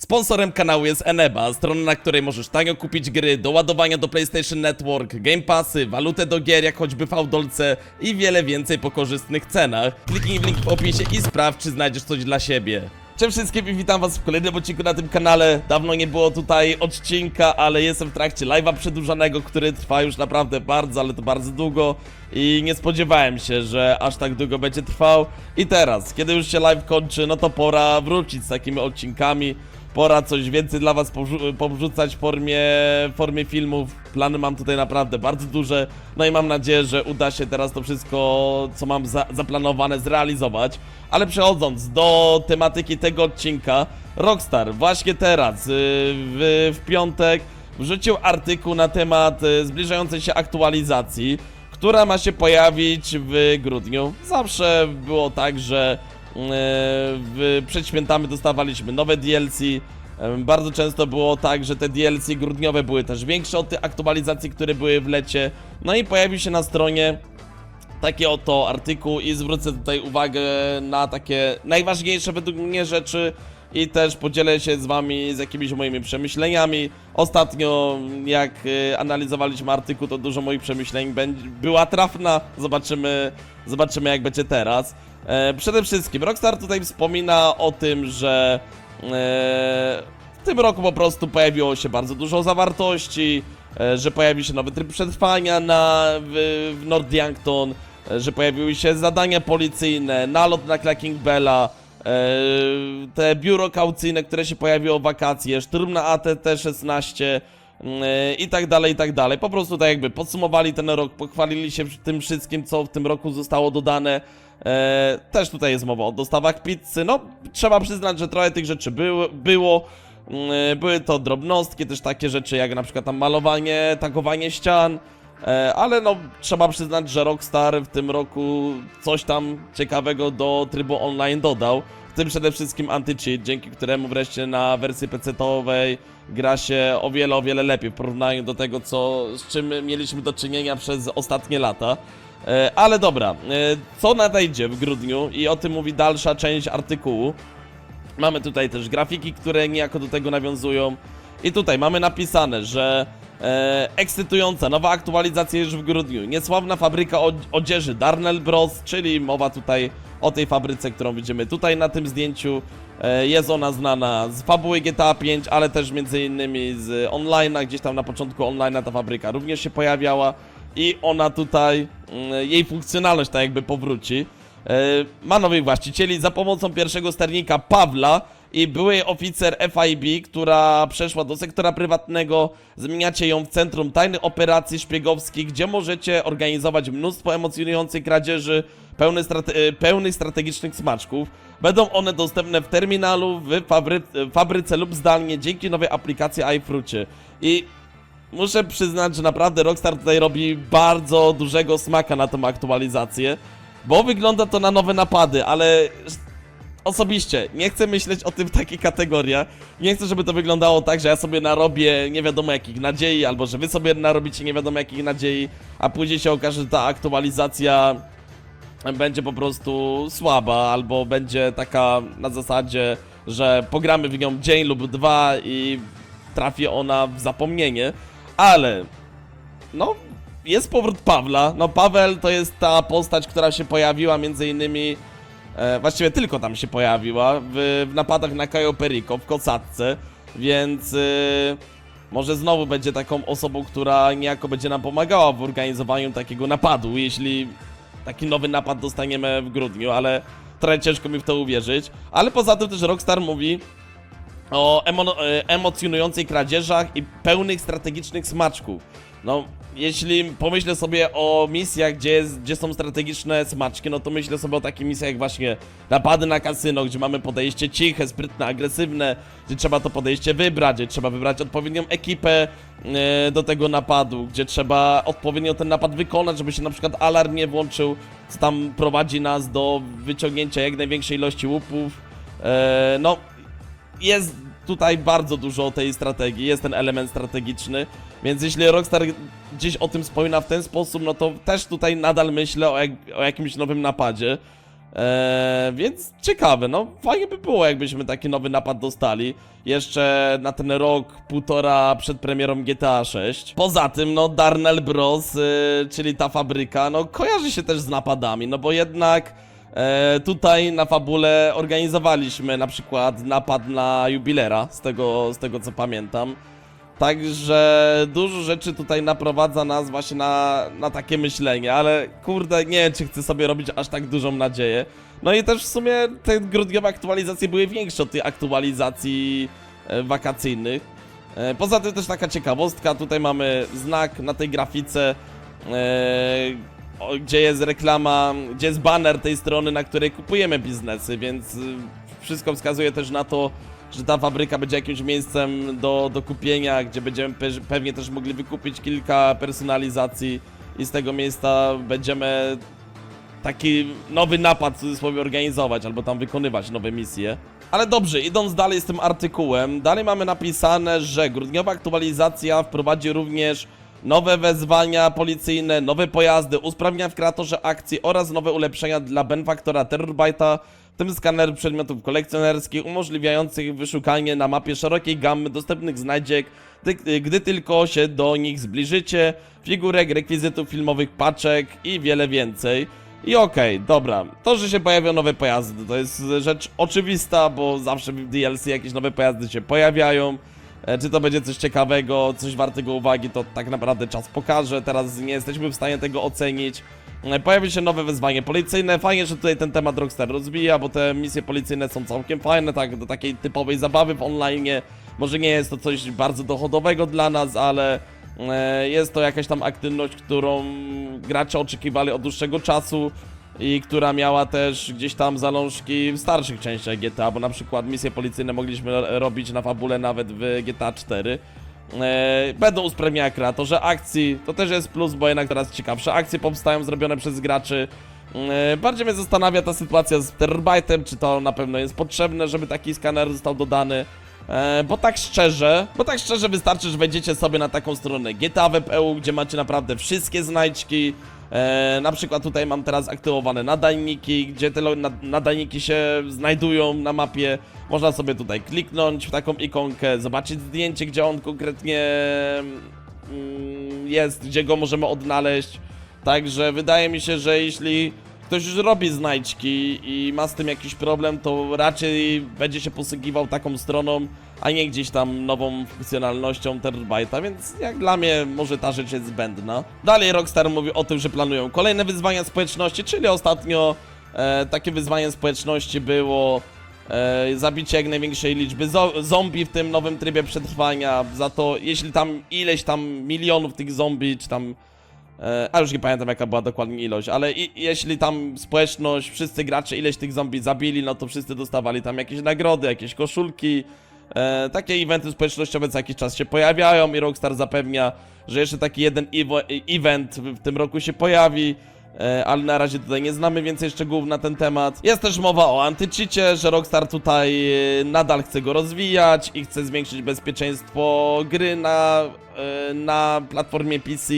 Sponsorem kanału jest Eneba, strona, na której możesz tanio kupić gry, do ładowania do PlayStation Network, Game Passy, walutę do gier jak choćby Fałdolce i wiele więcej po korzystnych cenach. Kliknij w link w opisie i sprawdź, czy znajdziesz coś dla siebie. Cześć wszystkim i witam was w kolejnym odcinku na tym kanale. Dawno nie było tutaj odcinka, ale jestem w trakcie live'a przedłużanego, który trwa już naprawdę bardzo, ale to bardzo długo i nie spodziewałem się, że aż tak długo będzie trwał. I teraz, kiedy już się live kończy, no to pora wrócić z takimi odcinkami. Pora coś więcej dla was powrzu- powrzucać w formie, formie filmów. Plany mam tutaj naprawdę bardzo duże. No i mam nadzieję, że uda się teraz to wszystko, co mam za zaplanowane, zrealizować. Ale przechodząc do tematyki tego odcinka, Rockstar właśnie teraz, yy, w, w piątek, wrzucił artykuł na temat yy, zbliżającej się aktualizacji, która ma się pojawić w grudniu. Zawsze było tak, że przed świętami dostawaliśmy nowe DLC. Bardzo często było tak, że te DLC grudniowe były też większe od tych aktualizacji, które były w lecie. No i pojawił się na stronie taki oto artykuł i zwrócę tutaj uwagę na takie najważniejsze według mnie rzeczy i też podzielę się z wami z jakimiś moimi przemyśleniami. Ostatnio jak y, analizowaliśmy artykuł, to dużo moich przemyśleń była trafna. Zobaczymy, zobaczymy jak będzie teraz. E, przede wszystkim Rockstar tutaj wspomina o tym, że e, w tym roku po prostu pojawiło się bardzo dużo zawartości, e, że pojawił się nowy tryb przetrwania na, w, w Nordyankton, e, że pojawiły się zadania policyjne, nalot na Clacking Bella, te biuro kaucyjne, które się pojawiło w wakacje, szturm na ATT-16 mm, e, i tak dalej, i tak dalej. Po prostu tak jakby podsumowali ten rok, pochwalili się tym wszystkim, co w tym roku zostało dodane. E, też tutaj jest mowa o dostawach pizzy. No, trzeba przyznać, że trochę tych rzeczy było. Mm, Były to drobnostki, też takie rzeczy jak na przykład tam malowanie, tagowanie ścian. E, ale no, trzeba przyznać, że Rockstar w tym roku coś tam ciekawego do trybu online dodał. W tym przede wszystkim anti-cheat, dzięki któremu wreszcie na wersji PC-owej gra się o wiele, o wiele lepiej w porównaniu do tego, co, z czym mieliśmy do czynienia przez ostatnie lata. E, ale dobra, e, co nadejdzie w grudniu i o tym mówi dalsza część artykułu. Mamy tutaj też grafiki, które niejako do tego nawiązują. I tutaj mamy napisane, że e, ekscytująca nowa aktualizacja już w grudniu. Niesławna fabryka od- odzieży Darnell Bros, czyli mowa tutaj o tej fabryce, którą widzimy tutaj na tym zdjęciu. E, jest ona znana z fabuły GTA 5, ale też między innymi z online'a, gdzieś tam na początku online'a ta fabryka również się pojawiała. I ona tutaj, mm, jej funkcjonalność tak jakby powróci. E, ma nowych właścicieli za pomocą pierwszego sternika Pawła i byłej oficer FIB, która przeszła do sektora prywatnego. Zmieniacie ją w centrum tajnych operacji szpiegowskich, gdzie możecie organizować mnóstwo emocjonujących kradzieży, pełny strate e, pełnych strategicznych smaczków. Będą one dostępne w terminalu, w fabry fabryce lub zdalnie dzięki nowej aplikacji iFrucie. I Muszę przyznać, że naprawdę Rockstar tutaj robi bardzo dużego smaka na tą aktualizację, bo wygląda to na nowe napady, ale osobiście nie chcę myśleć o tym w takich kategoriach. Nie chcę, żeby to wyglądało tak, że ja sobie narobię nie wiadomo jakich nadziei, albo że wy sobie narobicie nie wiadomo jakich nadziei, a później się okaże, że ta aktualizacja będzie po prostu słaba, albo będzie taka na zasadzie, że pogramy w nią dzień lub dwa i trafi ona w zapomnienie, ale no jest powrót Pawła. No Paweł to jest ta postać, która się pojawiła między innymi e, właściwie tylko tam się pojawiła w, w napadach na Cayo Perico w Kosatce, więc e, może znowu będzie taką osobą, która niejako będzie nam pomagała w organizowaniu takiego napadu, jeśli taki nowy napad dostaniemy w grudniu, ale trochę ciężko mi w to uwierzyć. Ale poza tym też Rockstar mówi o emo e, emocjonującej kradzieżach i pełnych strategicznych smaczków. No, jeśli pomyślę sobie o misjach, gdzie, gdzie są strategiczne smaczki, no to myślę sobie o takich misjach jak właśnie napady na kasyno, gdzie mamy podejście ciche, sprytne, agresywne, gdzie trzeba to podejście wybrać, gdzie trzeba wybrać odpowiednią ekipę e, do tego napadu, gdzie trzeba odpowiednio ten napad wykonać, żeby się na przykład alarm nie włączył, co tam prowadzi nas do wyciągnięcia jak największej ilości łupów. E, no, jest tutaj bardzo dużo tej strategii, jest ten element strategiczny, więc jeśli Rockstar gdzieś o tym wspomina w ten sposób, no to też tutaj nadal myślę o, jak, o jakimś nowym napadzie. Eee, więc ciekawe, no fajnie by było, jakbyśmy taki nowy napad dostali. Jeszcze na ten rok, półtora przed premierą GTA 6. Poza tym, no Darnell Bros, y, czyli ta fabryka, no kojarzy się też z napadami, no bo jednak e, tutaj na fabule organizowaliśmy na przykład napad na jubilera, z tego, z tego co pamiętam. Także dużo rzeczy tutaj naprowadza nas właśnie na, na takie myślenie, ale kurde, nie wiem, czy chcę sobie robić aż tak dużą nadzieję. No i też w sumie te grudniowe aktualizacje były większe od tych aktualizacji e, wakacyjnych. E, poza tym też taka ciekawostka, tutaj mamy znak na tej grafice, e, gdzie jest reklama, gdzie jest banner tej strony, na której kupujemy biznesy, więc wszystko wskazuje też na to, że ta fabryka będzie jakimś miejscem do, do kupienia, gdzie będziemy pe pewnie też mogli wykupić kilka personalizacji i z tego miejsca będziemy taki nowy napad w cudzysłowie organizować albo tam wykonywać nowe misje. Ale dobrze, idąc dalej z tym artykułem, dalej mamy napisane, że grudniowa aktualizacja wprowadzi również nowe wezwania policyjne, nowe pojazdy, usprawnienia w kreatorze akcji oraz nowe ulepszenia dla benfaktora Terrorbyte'a, w tym skaner przedmiotów kolekcjonerskich umożliwiających wyszukanie na mapie szerokiej gammy dostępnych znajdziek, ty- gdy tylko się do nich zbliżycie, figurek, rekwizytów filmowych, paczek i wiele więcej. I okej, dobra. To, że się pojawią nowe pojazdy, to jest rzecz oczywista, bo zawsze w DLC jakieś nowe pojazdy się pojawiają. E, Czy to będzie coś ciekawego, coś wartego uwagi, to tak naprawdę czas pokaże. Teraz nie jesteśmy w stanie tego ocenić. E, Pojawi się nowe wyzwanie policyjne. Fajnie, że tutaj ten temat Rockstar rozwija, bo te misje policyjne są całkiem fajne, tak do takiej typowej zabawy w online. Może nie jest to coś bardzo dochodowego dla nas, ale e, jest to jakaś tam aktywność, którą gracze oczekiwali od dłuższego czasu i która miała też gdzieś tam zalążki w starszych częściach GTA, bo na przykład misje policyjne mogliśmy ro- robić na fabule nawet w GTA 4. E, Będą usprawnienia kreatorze akcji, to też jest plus, bo jednak teraz ciekawsze akcje powstają zrobione przez graczy. E, Bardziej mnie zastanawia ta sytuacja z Terrorbytem, czy to na pewno jest potrzebne, żeby taki skaner został dodany. E, bo tak szczerze, bo tak szczerze wystarczy, że wejdziecie sobie na taką stronę GTA Web.eu, gdzie macie naprawdę wszystkie znajdźki. E, na przykład tutaj mam teraz aktywowane nadajniki, gdzie te nadajniki się znajdują na mapie. Można sobie tutaj kliknąć w taką ikonkę, zobaczyć zdjęcie, gdzie on konkretnie mm, jest, gdzie go możemy odnaleźć. Także wydaje mi się, że jeśli ktoś już robi znajdźki i ma z tym jakiś problem, to raczej będzie się posługiwał taką stroną, a nie gdzieś tam nową funkcjonalnością Terabyte'a, więc jak dla mnie może ta rzecz jest zbędna. Dalej Rockstar mówi o tym, że planują kolejne wyzwania społeczności, czyli ostatnio e, takie wyzwanie społeczności było e, zabicie jak największej liczby zo- zombie w tym nowym trybie przetrwania, za to jeśli tam ileś tam milionów tych zombie, czy tam E, A już nie pamiętam jaka była dokładnie ilość, ale i, jeśli tam społeczność, wszyscy gracze ileś tych zombie zabili, no to wszyscy dostawali tam jakieś nagrody, jakieś koszulki. E, takie eventy społecznościowe co jakiś czas się pojawiają i Rockstar zapewnia, że jeszcze taki jeden evo- event w tym roku się pojawi. E, ale na razie tutaj nie znamy więcej szczegółów na ten temat. Jest też mowa o antycheacie, że Rockstar tutaj e, nadal chce go rozwijać i chce zwiększyć bezpieczeństwo gry na, e, na platformie PC.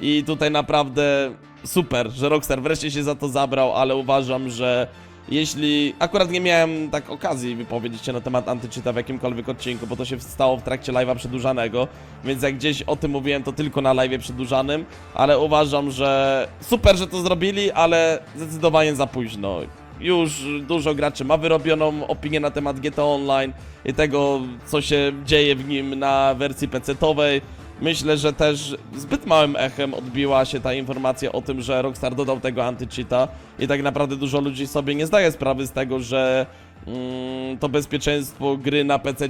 I tutaj naprawdę super, że Rockstar wreszcie się za to zabrał, ale uważam, że jeśli akurat nie miałem tak okazji wypowiedzieć się na temat antyczyta w jakimkolwiek odcinku, bo to się stało w trakcie live'a przedłużanego, więc jak gdzieś o tym mówiłem, to tylko na live'ie przedłużanym, ale uważam, że super, że to zrobili, ale zdecydowanie za późno. Już dużo graczy ma wyrobioną opinię na temat GTA Online i tego, co się dzieje w nim na wersji PC-towej. Myślę, że też zbyt małym echem odbiła się ta informacja o tym, że Rockstar dodał tego antycheata i tak naprawdę dużo ludzi sobie nie zdaje sprawy z tego, że mm, to bezpieczeństwo gry na PC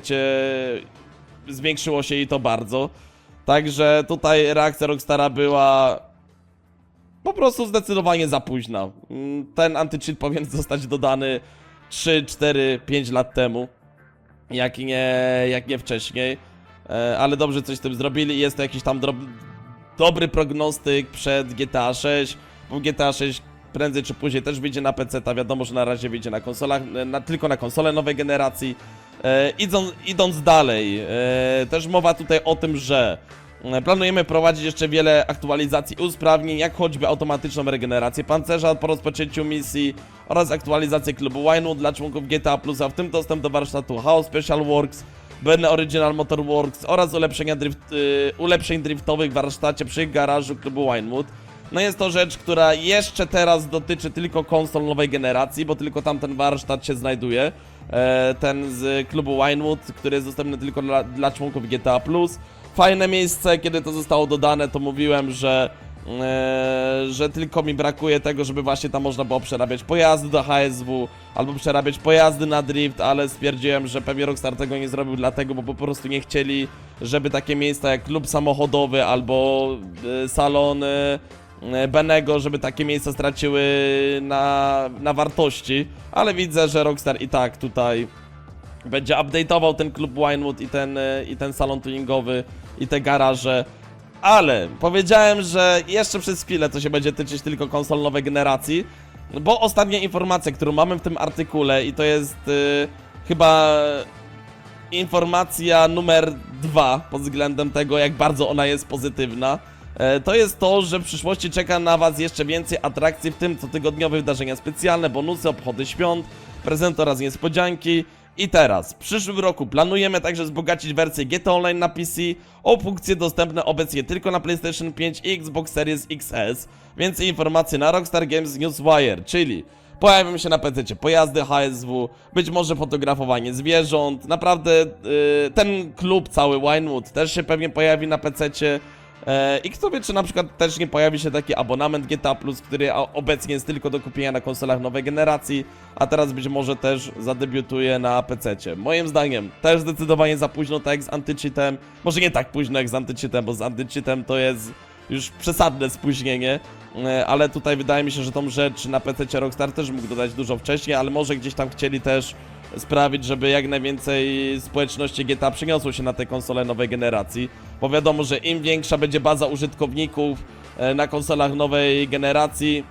zwiększyło się i to bardzo. Także tutaj reakcja Rockstara była po prostu zdecydowanie za późna. Mm, Ten antycheat powinien zostać dodany 3, 4, 5 lat temu, jak nie, jak nie wcześniej. E, ale dobrze coś z tym zrobili. Jest to jakiś tam dobry prognostyk przed GTA 6. Bo GTA 6 prędzej czy później też wyjdzie na PC, ta wiadomo, że na razie wyjdzie na konsolach, e, na, tylko na konsole nowej generacji. E, idąc, idąc dalej, e, też mowa tutaj o tym, że E, Planujemy prowadzić jeszcze wiele aktualizacji usprawnień, jak choćby automatyczną regenerację pancerza po rozpoczęciu misji oraz aktualizację klubu Winewood dla członków GTA Plus, a w tym dostęp do warsztatu House Special Works, BN Original Motor Works oraz ulepszenia drift, y, ulepszeń driftowych w warsztacie przy garażu klubu Winewood. No jest to rzecz, która jeszcze teraz dotyczy tylko konsol nowej generacji, bo tylko tamten warsztat się znajduje. E, ten z klubu Winewood, który jest dostępny tylko dla, dla członków GTA+. Fajne miejsce, kiedy to zostało dodane, to mówiłem, że, e, że tylko mi brakuje tego, żeby właśnie tam można było przerabiać pojazdy do HSW, albo przerabiać pojazdy na drift, ale stwierdziłem, że pewnie Rockstar tego nie zrobił dlatego, bo po prostu nie chcieli, żeby takie miejsca jak klub samochodowy albo e, salon e, Benego, żeby takie miejsca straciły na, na wartości, ale widzę, że Rockstar i tak tutaj będzie update'ował ten klub Winewood i ten, i ten salon tuningowy i te garaże. Ale powiedziałem, że jeszcze przez chwilę to się będzie tyczyć tylko konsol nowej generacji, bo ostatnia informacja, którą mamy w tym artykule i to jest y, chyba informacja numer dwa pod względem tego, jak bardzo ona jest pozytywna. E, To jest to, że w przyszłości czeka na Was jeszcze więcej atrakcji, w tym cotygodniowe wydarzenia specjalne, bonusy, obchody świąt, prezenty oraz niespodzianki. I teraz, w przyszłym roku planujemy także wzbogacić wersję GTA Online na PC o funkcje dostępne obecnie tylko na PlayStation 5 i Xbox Series XS. Więcej informacji na Rockstar Games Newswire, czyli Pojawią się na PC pojazdy HSW, być może fotografowanie zwierząt. Naprawdę yy, ten klub cały Winewood też się pewnie pojawi na PC. E, I kto wie, czy na przykład też nie pojawi się taki abonament GTA Plus, który obecnie jest tylko do kupienia na konsolach nowej generacji, a teraz być może też zadebiutuje na PC. Moim zdaniem też zdecydowanie za późno, tak jak z Antycheatem. Może nie tak późno jak z Antycheatem, bo z Antycheatem to jest już przesadne spóźnienie, e, ale tutaj wydaje mi się, że tą rzecz na PC Rockstar też mógł dodać dużo wcześniej, ale może gdzieś tam chcieli też sprawić, żeby jak najwięcej społeczności GTA przeniosło się na te konsole nowej generacji, bo wiadomo, że im większa będzie baza użytkowników e, na konsolach nowej generacji,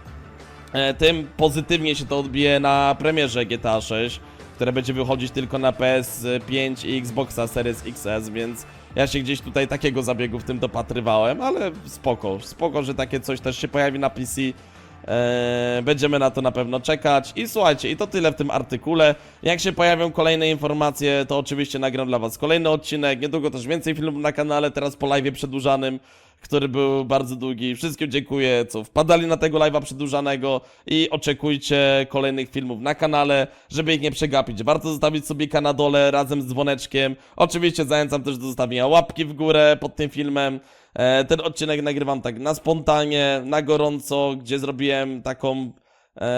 e, tym pozytywnie się to odbije na premierze GTA 6, które będzie wychodzić tylko na PS5 i Xboxa Series XS, więc ja się gdzieś tutaj takiego zabiegu w tym dopatrywałem, ale spoko, spoko, że takie coś też się pojawi na PC. Eee, będziemy na to na pewno czekać. I słuchajcie, i to tyle w tym artykule. Jak się pojawią kolejne informacje, to oczywiście nagram dla Was kolejny odcinek. Niedługo też więcej filmów na kanale, teraz po live przedłużanym, który był bardzo długi. Wszystkim dziękuję, co wpadali na tego live'a przedłużanego i oczekujcie kolejnych filmów na kanale, żeby ich nie przegapić. Warto zostawić sobie na dole razem z dzwoneczkiem. Oczywiście zachęcam też do zostawienia łapki w górę pod tym filmem. E, Ten odcinek nagrywam tak na spontanie, na gorąco, gdzie zrobiłem taką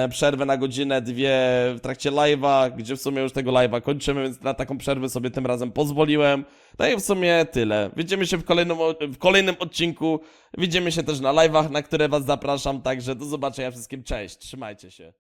przerwę na godzinę, dwie w trakcie live'a, gdzie w sumie już tego live'a kończymy, więc na taką przerwę sobie tym razem pozwoliłem. No i w sumie tyle. Widzimy się w kolejnym, w kolejnym odcinku. Widzimy się też na live'ach, na które Was zapraszam, także do zobaczenia wszystkim. Cześć, trzymajcie się.